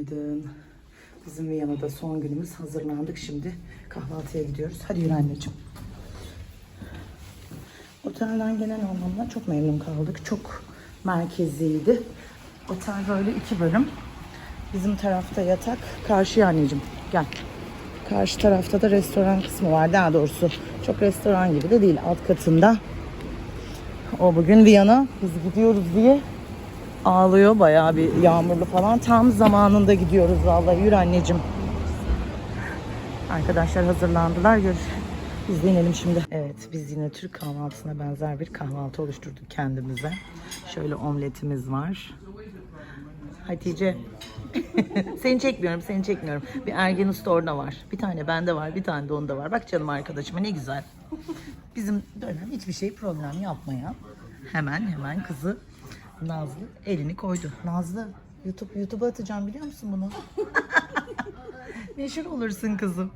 Günaydın. Bizim Viyana'da son günümüz. Hazırlandık şimdi. Kahvaltıya gidiyoruz. Hadi yürü anneciğim. Otelden genel anlamda çok memnun kaldık. Çok merkeziydi. Otel böyle iki bölüm. Bizim tarafta yatak. Karşıya anneciğim. Gel. Karşı tarafta da restoran kısmı var. Daha doğrusu çok restoran gibi de değil. Alt katında. O bugün Viyana. Biz gidiyoruz diye ağlıyor bayağı bir yağmurlu falan. Tam zamanında gidiyoruz vallahi. Yürü anneciğim. Arkadaşlar hazırlandılar. Gör. Biz de inelim şimdi. Evet biz yine Türk kahvaltısına benzer bir kahvaltı oluşturduk kendimize. Şöyle omletimiz var. Hatice. seni çekmiyorum, seni çekmiyorum. Bir Ergen Usta var. Bir tane bende var, bir tane de onda var. Bak canım arkadaşıma ne güzel. Bizim dönem hiçbir şey problem yapmayan hemen hemen kızı Nazlı elini koydu. Nazlı YouTube YouTube'a atacağım biliyor musun bunu? Meşhur olursun kızım.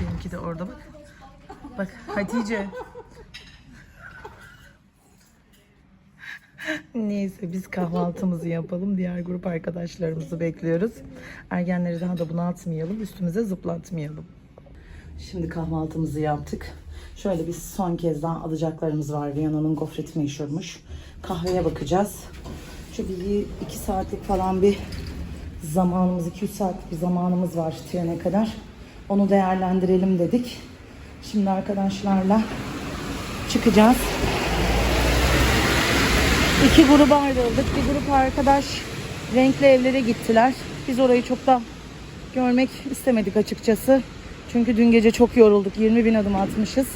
Benimki de orada bak. Bak Hatice. Neyse biz kahvaltımızı yapalım. Diğer grup arkadaşlarımızı bekliyoruz. Ergenleri daha da bunaltmayalım. Üstümüze zıplatmayalım. Şimdi kahvaltımızı yaptık. Şöyle bir son kez daha alacaklarımız var. Viyana'nın gofreti meşhurmuş. Kahveye bakacağız. Çünkü bir iki saatlik falan bir zamanımız, 2-3 saatlik bir zamanımız var trene kadar. Onu değerlendirelim dedik. Şimdi arkadaşlarla çıkacağız. İki gruba ayrıldık. Bir grup arkadaş renkli evlere gittiler. Biz orayı çok da görmek istemedik açıkçası. Çünkü dün gece çok yorulduk. 20 bin adım atmışız.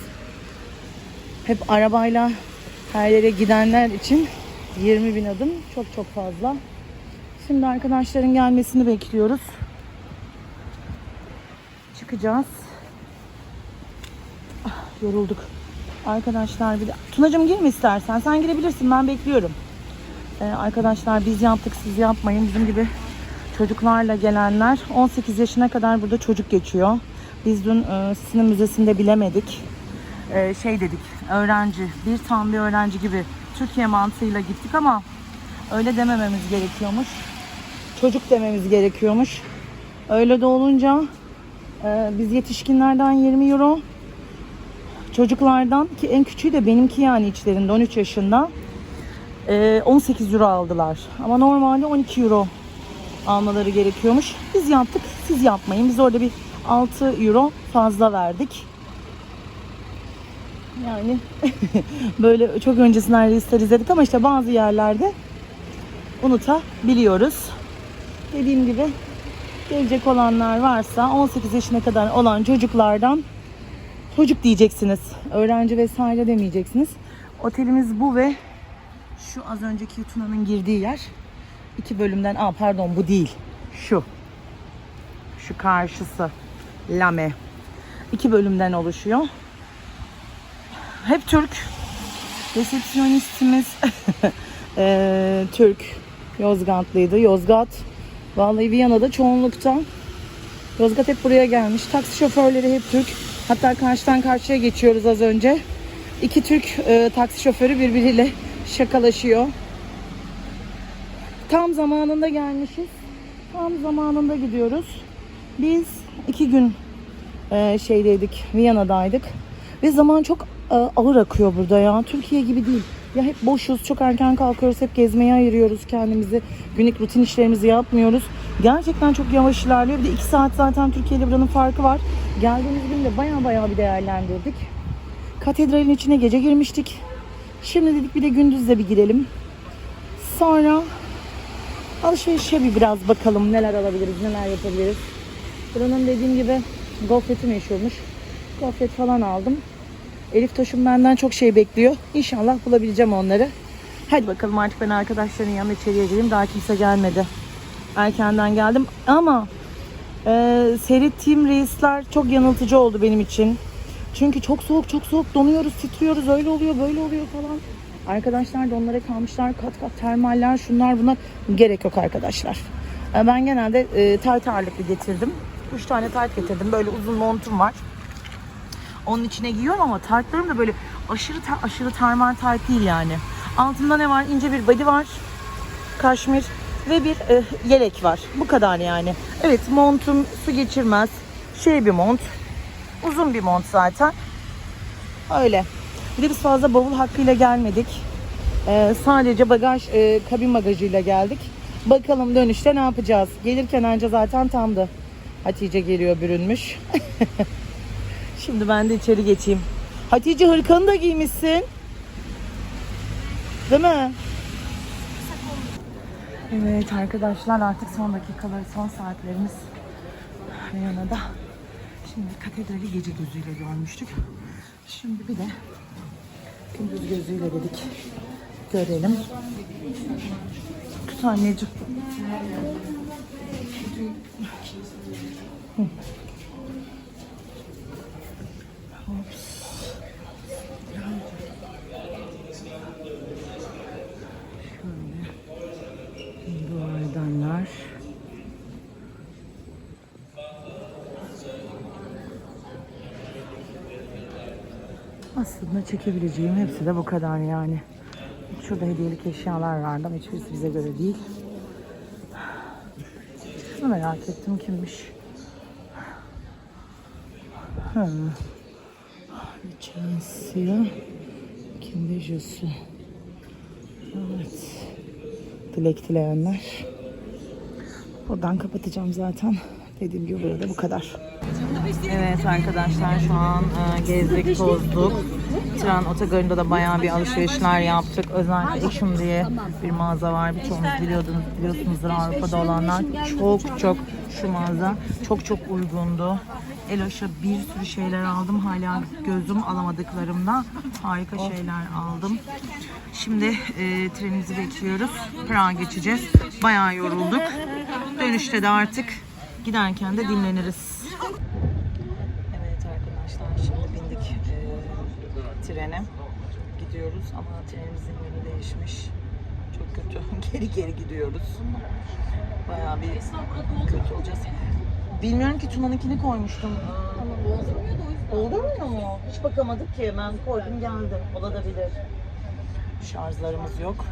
Hep arabayla her yere gidenler için 20 bin adım çok çok fazla. Şimdi arkadaşların gelmesini bekliyoruz. Çıkacağız. Ah, yorulduk. Arkadaşlar bir de... Tunacığım girme istersen. Sen girebilirsin. Ben bekliyorum. Ee, arkadaşlar biz yaptık siz yapmayın. Bizim gibi çocuklarla gelenler 18 yaşına kadar burada çocuk geçiyor. Biz dün e, Sinema Müzesi'nde bilemedik. E, şey dedik öğrenci bir tam bir öğrenci gibi Türkiye mantığıyla gittik ama öyle demememiz gerekiyormuş. Çocuk dememiz gerekiyormuş. Öyle de olunca e, biz yetişkinlerden 20 euro çocuklardan ki en küçüğü de benimki yani içlerinde 13 yaşında e, 18 euro aldılar. Ama normalde 12 euro almaları gerekiyormuş. Biz yaptık siz yapmayın. Biz orada bir 6 euro fazla verdik. Yani böyle çok öncesinden listeler izledik ama işte bazı yerlerde unutabiliyoruz. Dediğim gibi gelecek olanlar varsa 18 yaşına kadar olan çocuklardan çocuk diyeceksiniz. Öğrenci vesaire demeyeceksiniz. Otelimiz bu ve şu az önceki Tuna'nın girdiği yer iki bölümden, aa pardon bu değil. Şu. Şu karşısı. Lame. İki bölümden oluşuyor. Hep Türk. Resepsiyonistimiz eee, Türk. Yozgatlıydı. Yozgat. Vallahi Viyana'da çoğunlukta. Yozgat hep buraya gelmiş. Taksi şoförleri hep Türk. Hatta karşıdan karşıya geçiyoruz az önce. İki Türk e, taksi şoförü birbiriyle şakalaşıyor. Tam zamanında gelmişiz. Tam zamanında gidiyoruz. Biz iki gün e, şeydeydik, Viyana'daydık. Ve zaman çok e, ağır akıyor burada ya. Türkiye gibi değil. Ya hep boşuz, çok erken kalkıyoruz, hep gezmeye ayırıyoruz kendimizi. Günlük rutin işlerimizi yapmıyoruz. Gerçekten çok yavaş ilerliyor. Bir de iki saat zaten Türkiye ile buranın farkı var. Geldiğimiz gün de baya baya bir değerlendirdik. Katedralin içine gece girmiştik. Şimdi dedik bir de gündüz de bir girelim. Sonra alışverişe bir biraz bakalım neler alabiliriz, neler yapabiliriz. Buranın dediğim gibi gofreti meşhurmuş. Gofret falan aldım. Elif Toş'um benden çok şey bekliyor. İnşallah bulabileceğim onları. Hadi bakalım artık ben arkadaşların yanına içeriye gireyim. Daha kimse gelmedi. Erkenden geldim ama e, seyrettiğim reisler çok yanıltıcı oldu benim için. Çünkü çok soğuk çok soğuk donuyoruz, titriyoruz, öyle oluyor, böyle oluyor falan. Arkadaşlar da onlara kalmışlar, kat kat termaller, şunlar bunlar. Gerek yok arkadaşlar. E, Ben genelde e, tayt ağırlıklı getirdim. 3 tane tayt getirdim. Böyle uzun montum var. Onun içine giyiyorum ama taytlarım da böyle aşırı ta- aşırı termal tayt değil yani. Altında ne var? İnce bir body var. Kaşmir ve bir e, yelek var. Bu kadar yani. Evet montum su geçirmez. Şey bir mont. Uzun bir mont zaten. Öyle. Bir de biz fazla bavul hakkıyla gelmedik. Ee, sadece bagaj, e, kabin bagajıyla geldik. Bakalım dönüşte ne yapacağız? Gelirken anca zaten tamdı. Hatice geliyor bürünmüş. Şimdi ben de içeri geçeyim. Hatice hırkanı da giymişsin. Değil mi? Evet arkadaşlar artık son dakikaları, son saatlerimiz Viyana'da. Şimdi katedrali gece gözüyle görmüştük. Şimdi bir de gündüz gözüyle dedik. Görelim. Tut anneciğim. Şöyle. Aslında çekebileceğim hepsi de bu kadar yani. Şurada hediyelik eşyalar vardı ama hiçbirisi bize göre değil. Şunu merak ettim kimmiş. Ha. Chelsea. Kimde? Evet. Dilek dileyenler. Buradan kapatacağım zaten. Dediğim gibi burada bu kadar. Evet arkadaşlar şu an e, gezdik, tozduk. Tren otogarında da bayağı bir alışverişler yaptık. Özellikle Eşim diye bir mağaza var. Birçoğunuz biliyordunuz, biliyorsunuzdur Avrupa'da olanlar. Çok çok şu mağaza çok çok uygundu. Eloş'a bir sürü şeyler aldım. Hala gözüm alamadıklarımda harika şeyler aldım. Şimdi e, trenimizi bekliyoruz. Prag'a geçeceğiz. Bayağı yorulduk. Dönüşte de artık giderken de dinleniriz. Evet arkadaşlar şimdi bindik e, trene. Gidiyoruz ama trenimizin yönü değişmiş. Çok kötü. geri geri gidiyoruz. Bayağı bir kötü olacağız. Bilmiyorum ki Tuna'nınkini koymuştum. Doldurmuyor mu? Hiç bakamadık ki. Ben koydum geldi. Olabilir. Şarjlarımız yok.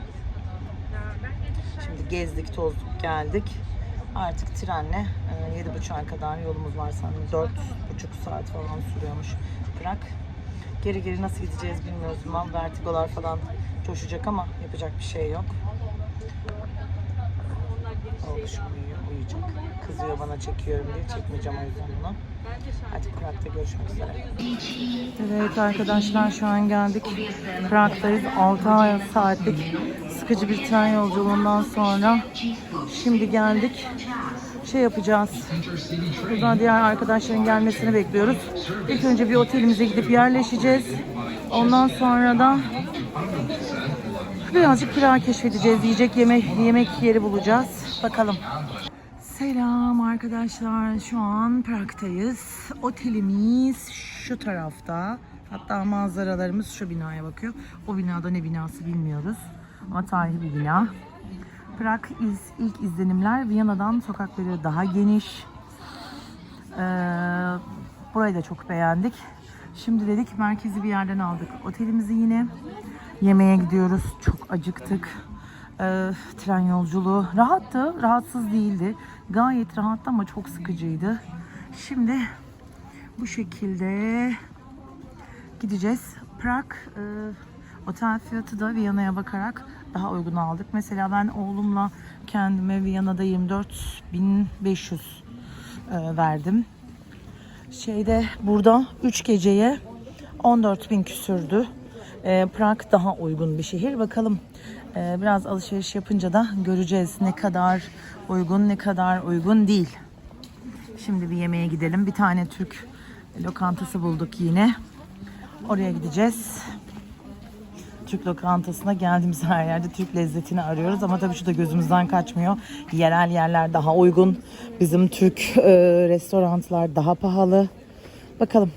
Şimdi gezdik, tozduk, geldik. Artık trenle e, 7.30'a kadar yolumuz var sanırım. 4,5 saat falan sürüyormuş Prag. Geri geri nasıl gideceğiz bilmiyoruz. Ben vertigolar falan coşacak ama yapacak bir şey yok. Oğluşum uyuyor, uyuyacak. Kızıyor bana çekiyorum diye. Çekmeyeceğim o yüzden bunu. Hadi Prag'da görüşmek üzere. Evet arkadaşlar şu an geldik. Prag'dayız. 6 saatlik sıkıcı bir tren yolculuğundan sonra şimdi geldik. Şey yapacağız. Buradan diğer arkadaşların gelmesini bekliyoruz. İlk önce bir otelimize gidip yerleşeceğiz. Ondan sonra da birazcık Prag keşfedeceğiz. Yiyecek yemek yemek yeri bulacağız. Bakalım. Selam arkadaşlar. Şu an Prag'tayız. Otelimiz şu tarafta. Hatta manzaralarımız şu binaya bakıyor. O binada ne binası bilmiyoruz. Ama tarihi bir bina. Prag iz, ilk izlenimler Viyana'dan sokakları daha geniş. Ee, burayı da çok beğendik. Şimdi dedik merkezi bir yerden aldık. Otelimizi yine yemeğe gidiyoruz. Çok acıktık. Ee, tren yolculuğu rahattı, rahatsız değildi. Gayet rahattı ama çok sıkıcıydı. Şimdi bu şekilde gideceğiz. Prag e, otel fiyatı da Viyana'ya bakarak daha uygun aldık. Mesela ben oğlumla kendime Viyana'da 24.500 e, verdim. Şeyde burada 3 geceye 14.000 küsürdü. E, Prag daha uygun bir şehir. Bakalım e, biraz alışveriş yapınca da göreceğiz ne kadar uygun ne kadar uygun değil. Şimdi bir yemeğe gidelim. Bir tane Türk lokantası bulduk yine. Oraya gideceğiz. Türk lokantasına geldiğimiz her yerde Türk lezzetini arıyoruz ama tabii şu da gözümüzden kaçmıyor. Yerel yerler daha uygun. Bizim Türk e, restoranlar daha pahalı. Bakalım.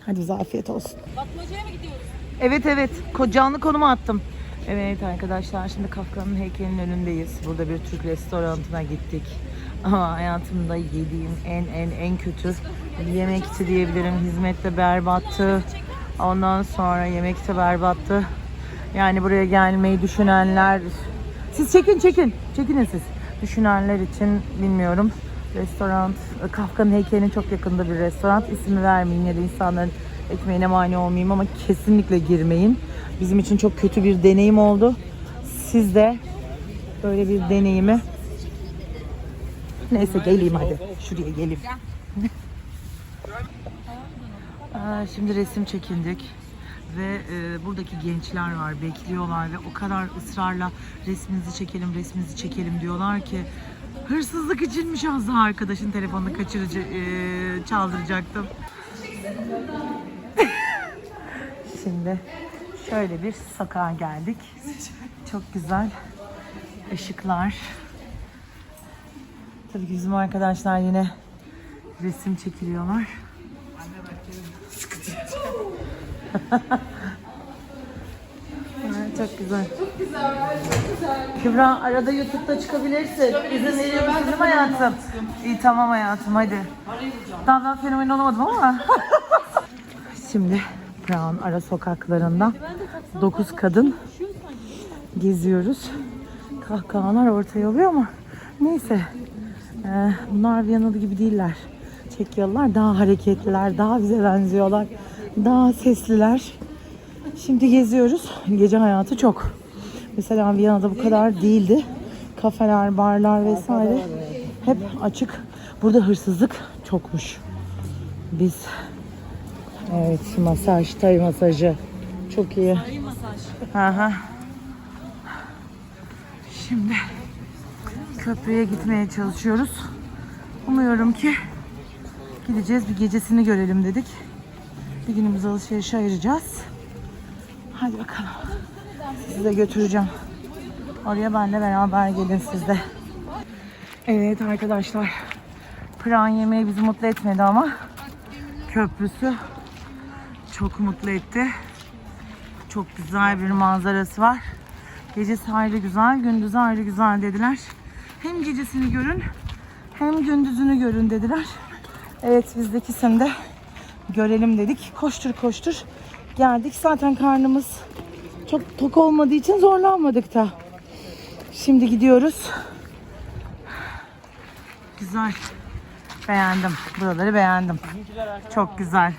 Hadi bize afiyet olsun. Batmaca'ya mı gidiyoruz? Evet evet. Canlı konuma attım. Evet arkadaşlar şimdi Kafka'nın heykelinin önündeyiz. Burada bir Türk restoranına gittik. Ama hayatımda yediğim en en en kötü yemekti diyebilirim. Hizmet de berbattı. Ondan sonra yemek de berbattı. Yani buraya gelmeyi düşünenler siz çekin çekin. Çekinin siz. düşünenler için bilmiyorum. Restoran, Kafka'nın heykelinin çok yakında bir restoran. İsmi vermeyin ya da insanların ekmeğine mani olmayayım ama kesinlikle girmeyin. Bizim için çok kötü bir deneyim oldu. Siz de böyle bir deneyimi Neyse geleyim hadi. Şuraya geleyim. Aa, Şimdi resim çekindik ve e, buradaki gençler var bekliyorlar ve o kadar ısrarla resminizi çekelim resminizi çekelim diyorlar ki hırsızlık içinmiş az daha arkadaşın telefonunu kaçırıcı e, çaldıracaktım. Şimdi şöyle bir sokağa geldik. Çok güzel ışıklar. Tabii ki bizim arkadaşlar yine resim çekiliyorlar. Çok güzel. Çok güzel, çok güzel. Kübra arada YouTube'da çıkabilirsin. İzin veriyor musun değil mi hayatım? İyi tamam hayatım hadi. Daha ben fenomen olamadım ama. Şimdi Prag'ın ara sokaklarında 9 kadın geziyoruz. Kahkahalar ortaya oluyor ama neyse. Ee, bunlar Viyanalı gibi değiller. Çekyalılar daha hareketliler, daha bize benziyorlar. Daha sesliler. Şimdi geziyoruz. Gece hayatı çok. Mesela Viyana'da bu kadar değildi. Kafeler, barlar vesaire hep açık. Burada hırsızlık çokmuş. Biz Evet, masaj, tay masajı. Çok iyi. Hı. Şimdi köprüye gitmeye çalışıyoruz. Umuyorum ki gideceğiz bir gecesini görelim dedik. Bir günümüzü alışverişe ayıracağız. Hadi bakalım. Sizi götüreceğim. Oraya benle beraber gelin siz de. Evet arkadaşlar. Pran yemeği bizi mutlu etmedi ama köprüsü çok mutlu etti. Çok güzel bir manzarası var. Gecesi ayrı güzel, gündüzü ayrı güzel dediler. Hem gecesini görün hem gündüzünü görün dediler. Evet biz de de görelim dedik. Koştur koştur geldik. Zaten karnımız çok tok olmadığı için zorlanmadık da. Şimdi gidiyoruz. Güzel. Beğendim. Buraları beğendim. Çok güzel.